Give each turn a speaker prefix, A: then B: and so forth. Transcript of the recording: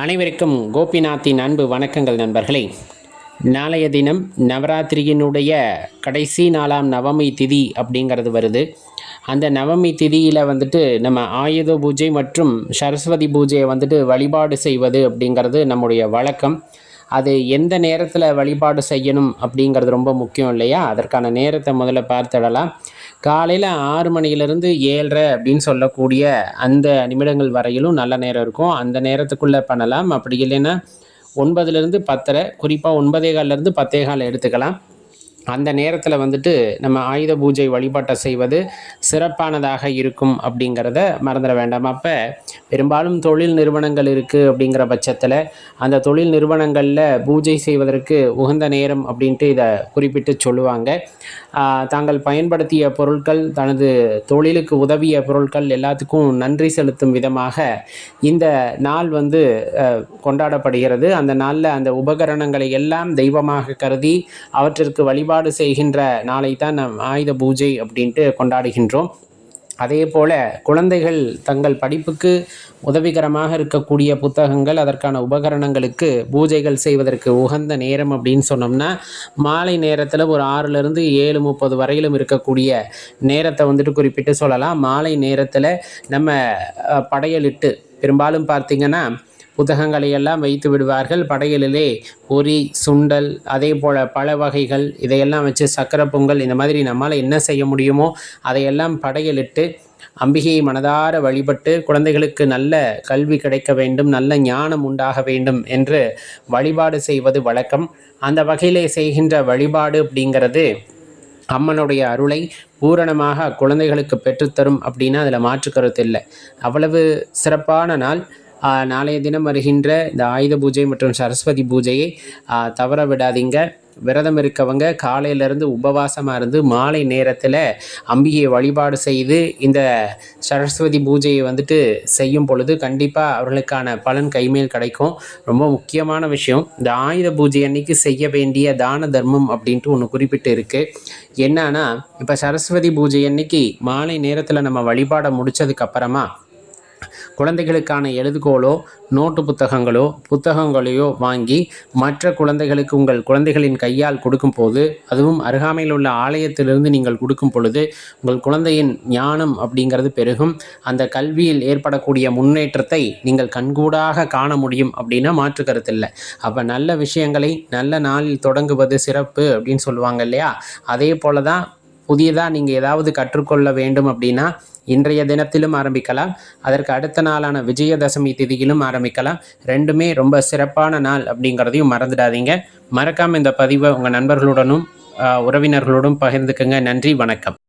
A: அனைவருக்கும் கோபிநாத்தின் அன்பு வணக்கங்கள் நண்பர்களே. நாளைய தினம் நவராத்திரியினுடைய கடைசி நாளாம் நவமி திதி அப்படிங்கிறது வருது. அந்த நவமி திதியில் வந்துட்டு நம்ம ஆயுத பூஜை மற்றும் சரஸ்வதி பூஜையை வந்துட்டு வழிபாடு செய்வது அப்படிங்கிறது நம்முடைய வழக்கம். அது எந்த நேரத்தில் வழிபாடு செய்யணும் அப்படிங்கிறது ரொம்ப முக்கியம் இல்லையா? அதற்கான நேரத்தை முதல்ல பார்த்துடலாம். காலையில் ஆறு மணியிலிருந்து ஏழரை அப்படின்னு சொல்லக்கூடிய அந்த நிமிடங்கள் வரையிலும் நல்ல நேரம் இருக்கும். அந்த நேரத்துக்குள்ளே பண்ணலாம். அப்படி இல்லைன்னா ஒன்பதுலேருந்து பத்தரை குறிப்பாக ஒன்பதே கால்லேருந்து பத்தே கால் எடுத்துக்கலாம். அந்த நேரத்தில் வந்துட்டு நம்ம ஆயுத பூஜை வழிபாட்டை செய்வது சிறப்பானதாக இருக்கும் அப்படிங்கிறத மறந்துட வேண்டாம். அப்போ பெரும்பாலும் தொழில் நிறுவனங்கள் இருக்குது அப்படிங்கிற பட்சத்தில் அந்த தொழில் நிறுவனங்களில் பூஜை செய்வதற்கு உகந்த நேரம் அப்படின்ட்டு இதை குறிப்பிட்டு சொல்லுவாங்க. தாங்கள் பயன்படுத்திய பொருட்கள் தனது தொழிலுக்கு உதவிய பொருட்கள் எல்லாத்துக்கும் நன்றி செலுத்தும் விதமாக இந்த நாள் வந்து கொண்டாடப்படுகிறது. அந்த நாளில் அந்த உபகரணங்களை எல்லாம் தெய்வமாக கருதி அவற்றிற்கு வழிபாடு செய்கின்ற நாளை தான் நம் ஆயுத பூஜை அப்படின்ட்டு கொண்டாடுகின்றோம். அதே போல குழந்தைகள் தங்கள் படிப்புக்கு உதவிகரமாக இருக்கக்கூடிய புத்தகங்கள் அதற்கான உபகரணங்களுக்கு பூஜைகள் செய்வதற்கு உகந்த நேரம் அப்படின்னு சொன்னோம்னா மாலை நேரத்தில் ஒரு ஆறுலேருந்து ஏழு முப்பது வரையிலும் இருக்கக்கூடிய நேரத்தை வந்துட்டு குறிப்பிட்டு சொல்லலாம். மாலை நேரத்தில் நம்ம படையலிட்டு பெரும்பாலும் பார்த்திங்கன்னா புத்தகங்களை எல்லாம் வைத்து விடுவார்கள். படையலிலே பொரி சுண்டல் அதே போல் பல வகைகள் இதையெல்லாம் வச்சு சக்கரை பொங்கல் இந்த மாதிரி நம்மால் என்ன செய்ய முடியுமோ அதையெல்லாம் படையலிட்டு அம்பிகையை மனதார வழிபட்டு குழந்தைகளுக்கு நல்ல கல்வி கிடைக்க வேண்டும் நல்ல ஞானம் உண்டாக வேண்டும் என்று வழிபாடு செய்வது வழக்கம். அந்த வகையிலே செய்கின்ற வழிபாடு அப்படிங்கிறது அம்மனுடைய அருளை பூரணமாக குழந்தைகளுக்கு பெற்றுத்தரும் அப்படின்னா அதில் மாற்று கருத்து இல்லை. அவ்வளவு சிறப்பான நாள். நாளைய தினம் வருகின்ற இந்த ஆயுத பூஜை மற்றும் சரஸ்வதி பூஜையை தவற விடாதீங்க. விரதம் இருக்கவங்க காலையிலேருந்து உபவாசமாக இருந்து மாலை நேரத்தில் அம்பிகையை வழிபாடு செய்து இந்த சரஸ்வதி பூஜையை வந்துட்டு செய்யும் பொழுது கண்டிப்பாக அவர்களுக்கான பலன் கைமேல் கிடைக்கும். ரொம்ப முக்கியமான விஷயம். இந்த ஆயுத பூஜை அன்னைக்கு செய்ய வேண்டிய தான தர்மம் அப்படின்ட்டு ஒன்று குறிப்பிட்டு இருக்குது என்னன்னா இப்போ சரஸ்வதி பூஜை அன்னைக்கு மாலை நேரத்தில் நம்ம வழிபாடை முடித்ததுக்கப்புறமா குழந்தைகளுக்கான எழுதுகோலோ நோட்டு புத்தகங்களோ புத்தகங்களையோ வாங்கி மற்ற குழந்தைகளுக்கு உங்கள் குழந்தைகளின் கையால் கொடுக்கும்போது அதுவும் அருகாமையில் உள்ள ஆலயத்திலிருந்து நீங்கள் கொடுக்கும் பொழுது உங்கள் குழந்தையின் ஞானம் அப்படிங்கிறது பெருகும். அந்த கல்வியில் ஏற்படக்கூடிய முன்னேற்றத்தை நீங்கள் கண்கூடாக காண முடியும் அப்படின்னா மாற்று கருத்து இல்லை அப்போ நல்ல விஷயங்களை நல்ல நாளில் தொடங்குவது சிறப்பு அப்படின்னு சொல்லுவாங்க இல்லையா? அதே போல தான் புதியதாக நீங்கள் ஏதாவது கற்றுக்கொள்ள வேண்டும் அப்படின்னா இன்றைய தினத்திலும் ஆரம்பிக்கலாம். அதற்கு அடுத்த நாளான விஜயதசமி திதியிலும் ஆரம்பிக்கலாம். ரெண்டுமே ரொம்ப சிறப்பான நாள் அப்படிங்கிறதையும் மறந்துடாதீங்க. மறக்காமல் இந்த பதிவை உங்கள் நண்பர்களுடனும் உறவினர்களோடும் பகிர்ந்துக்குங்க. நன்றி வணக்கம்.